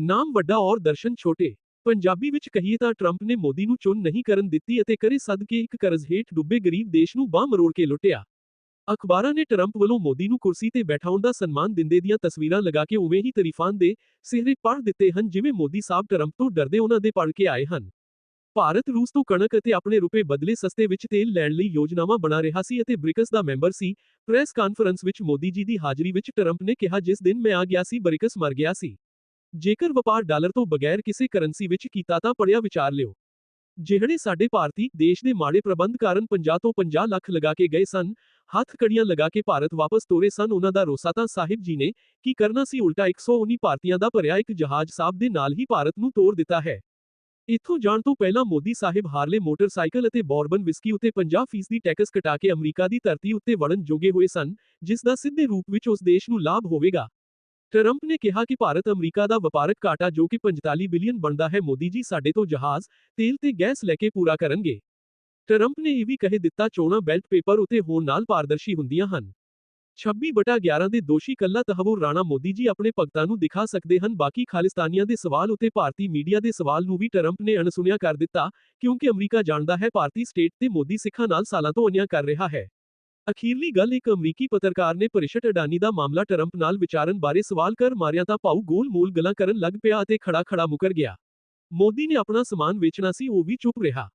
ਨਾਮ ਵੱਡਾ ਔਰ ਦਰਸ਼ਨ ਛੋਟੇ। ਪੰਜਾਬੀ ਵਿੱਚ ਕਹੀਏ ਤਾਂ ਟਰੰਪ ਨੇ ਮੋਦੀ ਨੂੰ ਚੁਣ ਨਹੀਂ ਕਰਨ ਦਿੱਤੀ ਅਤੇ ਕਰੇ ਸਦਕੇ ਇੱਕ ਕਰਜ਼ ਹੇਠ ਡੁੱਬੇ ਗਰੀਬ ਦੇਸ਼ ਨੂੰ ਬਾਹ ਮਰੋੜ ਕੇ ਲੁੱਟਿਆ। ਅਖਬਾਰਾਂ ਨੇ ਟਰੰਪ ਵੱਲੋਂ ਮੋਦੀ ਨੂੰ ਕੁਰਸੀ ਤੇ ਬੈਠਾਉਣ ਦਾ ਸਨਮਾਨ ਦਿੰਦੇ ਦੀਆਂ ਤਸਵੀਰਾਂ ਲਗਾ ਕੇ ਉਵੇਂ ਹੀ ਤਾਰੀਫਾਂ ਦੇ ਸਿਹਰੇ ਪੜ੍ਹ ਦਿੱਤੇ ਹਨ ਜਿਵੇਂ ਮੋਦੀ ਸਾਹਿਬ ਟਰੰਪ ਤੋਂ ਡਰਦੇ ਉਹਨਾਂ ਦੇ ਪੜ੍ਹ ਕੇ ਆਏ ਹਨ। ਭਾਰਤ, ਰੂਸ ਤੋਂ ਕਣਕ ਅਤੇ ਆਪਣੇ ਰੁਪਏ ਬਦਲੇ ਸਸਤੇ ਵਿੱਚ ਤੇਲ ਲੈਣ ਲਈ ਯੋਜਨਾਵਾਂ ਬਣਾ ਰਿਹਾ ਸੀ ਅਤੇ ਬ੍ਰਿਕਸ ਦਾ ਮੈਂਬਰ ਸੀ। ਪ੍ਰੈਸ ਕਾਨਫਰੰਸ ਵਿੱਚ ਮੋਦੀ ਜੀ ਦੀ ਹਾਜ਼ਰੀ ਵਿੱਚ ਟਰੰਪ ਨੇ ਕਿਹਾ, ਜਿਸ ਦਿਨ ਮੈਂ ਆ ਗਿਆ ਸੀ, ਬ੍ਰਿਕਸ ਮਰ ਗਿਆ ਸੀ। ਜੇਕਰ ਵਪਾਰ ਡਾਲਰ ਤੋਂ ਬਗੈਰ ਕਿਸੇ ਕਰੰਸੀ ਵਿੱਚ ਕੀਤਾ ਤਾਂ ਪੜਿਆ ਵਿਚਾਰ ਲਿਓ। ਜਿਹੜੇ ਸਾਡੇ ਭਾਰਤੀ ਦੇਸ਼ ਦੇ ਮਾੜੇ ਪ੍ਰਬੰਧ ਕਾਰਨ 50 ਤੋਂ 50 ਲੱਖ ਲਗਾ ਕੇ ਗਏ ਸਨ, ਹੱਥ ਕੜੀਆਂ ਲਗਾ ਕੇ ਭਾਰਤ ਵਾਪਸ ਤੋਰੇ ਸਨ, ਉਹਨਾਂ ਦਾ ਰੋਸਾ ਤਾਂ ਸਾਹਿਬ ਜੀ ਨੇ ਕੀ ਕਰਨਾ ਸੀ, ਉਲਟਾ 119 ਭਾਰਤੀਆਂ ਦਾ ਭਰਿਆ ਇੱਕ ਜਹਾਜ਼ ਸਾਹਿਬ ਦੇ ਨਾਲ ਹੀ ਭਾਰਤ ਨੂੰ ਤੋੜ ਦਿੱਤਾ ਹੈ। ਇੱਥੋਂ ਜਾਣ ਤੋਂ ਪਹਿਲਾਂ ਮੋਦੀ ਸਾਹਿਬ ਹਾਰਲੇ ਮੋਟਰਸਾਈਕਲ ਅਤੇ ਬੋਰਬਨ ਵਿਸਕੀ ਉੱਤੇ 50% ਦੀ ਟੈਕਸ ਘਟਾ ਕੇ ਅਮਰੀਕਾ ਦੀ ਧਰਤੀ ਉੱਤੇ ਵੜਨ ਜੋਗੇ ਹੋਏ ਸਨ, ਜਿਸ ਦਾ ਸਿੱਧੇ ਰੂਪ ਵਿੱਚ ਉਸ ਦੇਸ਼ ਨੂੰ ਲਾਭ ਹੋਵੇਗਾ। ਟਰੰਪ ਨੇ ਕਿਹਾ ਕਿ ਭਾਰਤ ਅਮਰੀਕਾ ਦਾ ਵਪਾਰਕ ਘਾਟਾ ਜੋ ਕਿ 45 ਬਿਲੀਅਨ ਬਣਦਾ ਹੈ, ਮੋਦੀ ਜੀ ਸਾਡੇ ਤੋਂ ਜਹਾਜ਼, ਤੇਲ ਤੇ ਗੈਸ ਲੈ ਕੇ ਪੂਰਾ ਕਰਨਗੇ। ਟਰੰਪ ਨੇ ਇਹ ਵੀ ਕਹਿ ਦਿੱਤਾ, ਚੋਣਾਂ ਬੈਲਟ ਪੇਪਰ ਉਤੇ ਹੋਣ ਨਾਲ ਪਾਰਦਰਸ਼ੀ ਹੁੰਦੀਆਂ ਹਨ। 26 ਬਟਾ 11 ਦੇ ਦੋਸ਼ੀ ਕੱਲਾ ਤਹਵੁਰ ਰਾਣਾ ਮੋਦੀ ਜੀ ਆਪਣੇ ਭਗਤਾਂ ਨੂੰ ਦਿਖਾ ਸਕਦੇ ਹਨ, ਬਾਕੀ ਖਾਲਿਸਤਾਨੀਆਂ ਦੇ ਸਵਾਲ ਉਤੇ ਭਾਰਤੀ ਮੀਡੀਆ ਦੇ ਸਵਾਲ ਨੂੰ ਵੀ ਟਰੰਪ ਨੇ ਅਣਸੁਣਿਆ ਕਰ ਦਿੱਤਾ, ਕਿਉਂਕਿ ਅਮਰੀਕਾ ਜਾਣਦਾ ਹੈ, ਭਾਰਤੀ ਸਟੇਟ ਤੇ ਮੋਦੀ ਸਿੱਖਾਂ ਨਾਲ ਸਾਲਾਂ ਤੋਂ ਅਨਿਆਂ ਕਰ ਰਿਹਾ ਹੈ। ਅਖੀਰਲੀ ਗੱਲ ਇੱਕ ਅਮਰੀਕੀ ਪੱਤਰਕਾਰ ਨੇ ਪਰਿਸ਼ਟ ਅਡਾਨੀ ਦਾ ਮਾਮਲਾ ਟਰੰਪ ਨਾਲ ਵਿਚਾਰਨ ਬਾਰੇ ਸਵਾਲ ਕਰ ਮਾਰਿਆ ਤਾਂ ਭਾਊ ਗੋਲ-ਮੋਲ ਗੱਲਾਂ ਕਰਨ ਲੱਗ ਪਿਆ ਅਤੇ ਖੜਾ-ਖੜਾ ਮੁਕਰ ਗਿਆ। ਮੋਦੀ ਨੇ ਆਪਣਾ ਸਮਾਨ ਵੇਚਣਾ ਸੀ, ਉਹ ਵੀ ਚੁੱਪ ਰਿਹਾ।